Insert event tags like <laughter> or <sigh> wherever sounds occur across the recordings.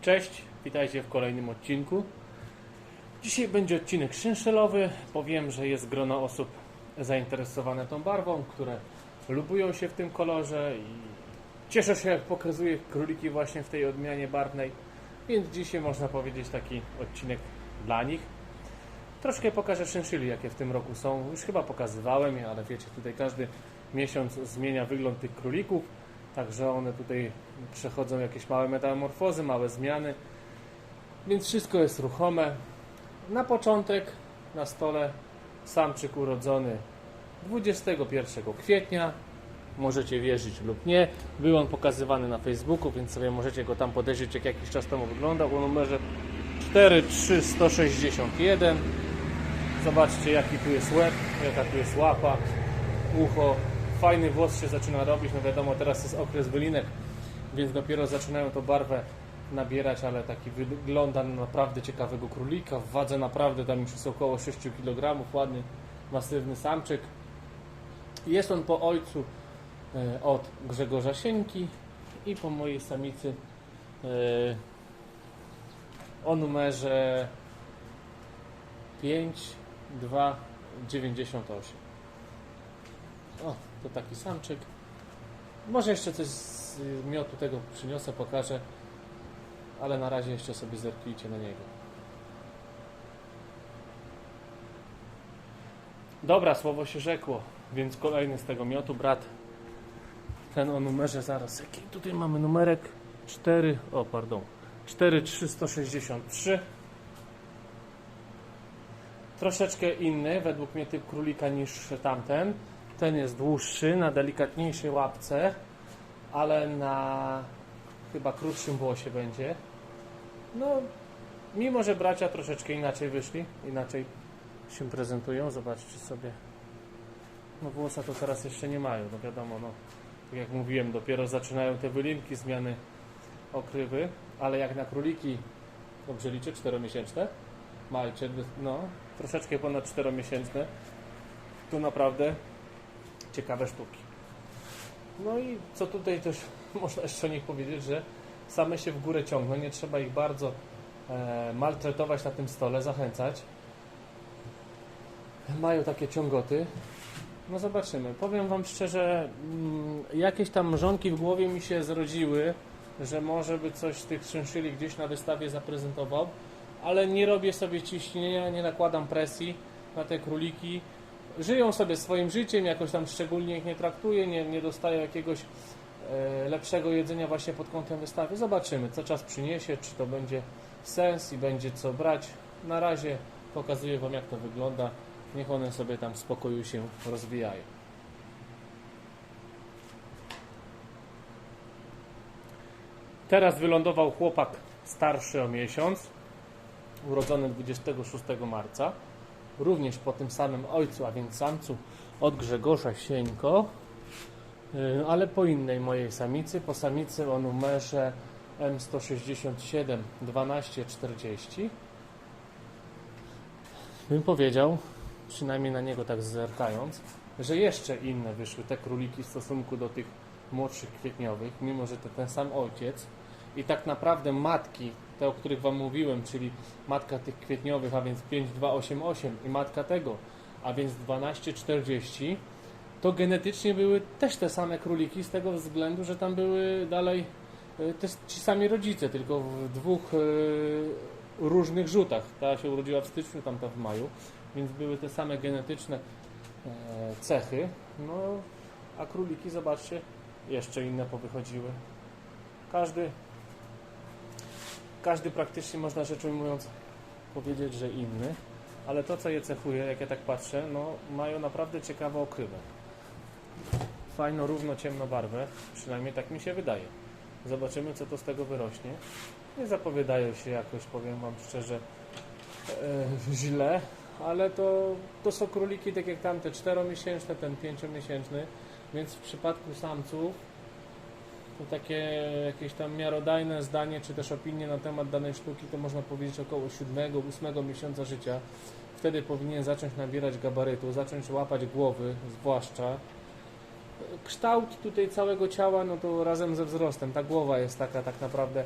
Cześć, witajcie w kolejnym odcinku. Dzisiaj będzie odcinek szynszylowy. Powiem, że jest grono osób zainteresowane tą barwą, które lubują się w tym kolorze i cieszę się, jak pokazuję króliki właśnie w tej odmianie barwnej. Więc dzisiaj można powiedzieć taki odcinek dla nich. Troszkę pokażę szynszyli, jakie w tym roku są. Już chyba pokazywałem je, ale wiecie, tutaj każdy miesiąc zmienia wygląd tych królików. Także one tutaj przechodzą jakieś małe metamorfozy, małe zmiany. Więc wszystko jest ruchome. Na początek na stole samczyk urodzony 21 kwietnia. Możecie wierzyć lub nie. Był on pokazywany na Facebooku, więc sobie możecie go tam podejrzeć, jak jakiś czas temu wyglądał. O numerze 43161. Zobaczcie, jaki tu jest łeb, jaka tu jest łapa, ucho. Fajny włos się zaczyna robić. No wiadomo, teraz jest okres wylinek, więc dopiero zaczynają tą barwę nabierać, ale taki wygląda na naprawdę ciekawego królika. W wadze naprawdę tam już jest około 6 kg. Ładny, masywny samczyk. Jest on po ojcu e, od Grzegorza Sieńki i po mojej samicy e, o numerze 5298. O, to taki samczyk. Może jeszcze coś z miotu tego przyniosę, pokażę, ale na razie jeszcze sobie zerknijcie na niego. Dobra, słowo się rzekło, więc kolejny z tego miotu, brat. Ten o numerze zaraz. Jaki tutaj mamy numerek? 4, o pardon, 4363. Troszeczkę inny według mnie typ królika niż tamten. Ten jest dłuższy, na delikatniejszej łapce, ale na chyba krótszym włosie będzie. No, mimo że bracia troszeczkę inaczej wyszli, inaczej się prezentują, zobaczcie sobie. No włosa to teraz jeszcze nie mają, no wiadomo, no. Tak jak mówiłem, dopiero zaczynają te wylinki, zmiany okrywy, ale jak na króliki, dobrze liczę, 4-miesięczne, majcze, no, troszeczkę ponad 4-miesięczne, to naprawdę ciekawe sztuki. No i co tutaj też <laughs> można jeszcze o nich powiedzieć, że same się w górę ciągną, nie trzeba ich bardzo e, maltretować na tym stole, zachęcać. Mają takie ciągoty. No zobaczymy. Powiem Wam szczerze, mm, jakieś tam mrzonki w głowie mi się zrodziły, że może by coś z tych szynszyli gdzieś na wystawie zaprezentował, ale nie robię sobie ciśnienia, nie nakładam presji na te króliki. Żyją sobie swoim życiem, jakoś tam szczególnie ich nie traktuję, nie, nie dostają jakiegoś e, lepszego jedzenia właśnie pod kątem wystawy. Zobaczymy, co czas przyniesie, czy to będzie sens i będzie co brać. Na razie pokazuję Wam, jak to wygląda. Niech one sobie tam w spokoju się rozwijają. Teraz wylądował chłopak starszy o miesiąc, urodzony 26 marca, również po tym samym ojcu, a więc samcu od Grzegorza Sieńko, yy, ale po innej mojej samicy, po samicy o numerze M167 1240. Bym powiedział, przynajmniej na niego tak zerkając, że jeszcze inne wyszły te króliki w stosunku do tych młodszych kwietniowych, mimo że to ten sam ojciec. I tak naprawdę matki, te o których Wam mówiłem, czyli matka tych kwietniowych, a więc 5288 i matka tego, a więc 1240, to genetycznie były też te same króliki z tego względu, że tam były dalej e, te, ci sami rodzice, tylko w dwóch e, różnych rzutach. Ta się urodziła w styczniu, tamta w maju, więc były te same genetyczne e, cechy. No, a króliki, zobaczcie, jeszcze inne powychodziły. Każdy, każdy praktycznie, można rzecz ujmując, powiedzieć, że inny, ale to, co je cechuje, jak ja tak patrzę, no, mają naprawdę ciekawą okrywę. Fajno, równo, ciemno barwę, przynajmniej tak mi się wydaje. Zobaczymy, co to z tego wyrośnie. Nie zapowiadają się jakoś, powiem Wam szczerze, e, źle, ale to, to są króliki tak jak tamte 4-miesięczne, ten 5-miesięczny, więc w przypadku samców to takie jakieś tam miarodajne zdanie, czy też opinie na temat danej sztuki, to można powiedzieć około 7-8 miesiąca życia. Wtedy powinien zacząć nabierać gabarytu, zacząć łapać głowy, zwłaszcza. Kształt tutaj całego ciała, no to razem ze wzrostem. Ta głowa jest taka tak naprawdę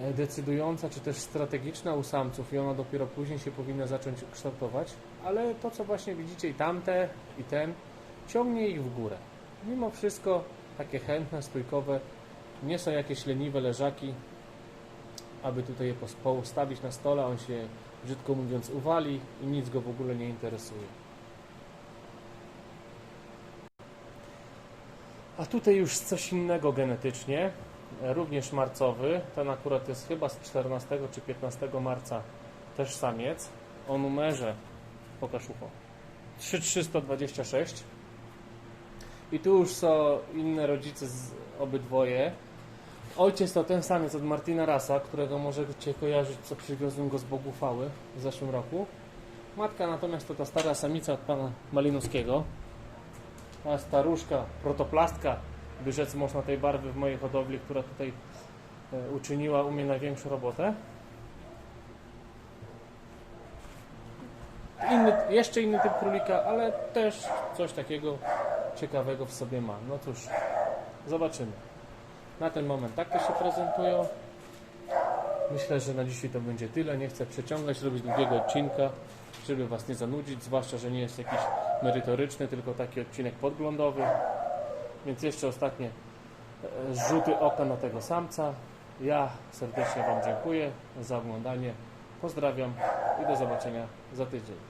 e, decydująca czy też strategiczna u samców i ona dopiero później się powinna zacząć kształtować, ale to co właśnie widzicie i tamte i ten ciągnie ich w górę. Mimo wszystko takie chętne, stójkowe, nie są jakieś leniwe leżaki, aby tutaj je pos- postawić na stole, on się brzydko mówiąc uwali i nic go w ogóle nie interesuje. A tutaj już coś innego genetycznie, również marcowy. Ten akurat jest chyba z 14 czy 15 marca, też samiec. O numerze, pokaż ucho, 3326. I tu już są inne rodzice z obydwoje. Ojciec to ten samiec od Martina Rasa, którego możecie kojarzyć, co przywiozłem go z Bogufały w zeszłym roku. Matka natomiast to ta stara samica od pana Malinowskiego. Ta staruszka, protoplastka, by rzec można tej barwy w mojej hodowli, która tutaj e, uczyniła u mnie największą robotę. Inny, jeszcze inny typ królika, ale też coś takiego ciekawego w sobie ma. No cóż, zobaczymy. Na ten moment tak to się prezentują. Myślę, że na dzisiaj to będzie tyle. Nie chcę przeciągać, robić długiego odcinka, żeby Was nie zanudzić, zwłaszcza, że nie jest jakiś merytoryczny, tylko taki odcinek podglądowy. Więc jeszcze ostatnie e, rzuty oka na tego samca. Ja serdecznie Wam dziękuję za oglądanie. Pozdrawiam i do zobaczenia za tydzień.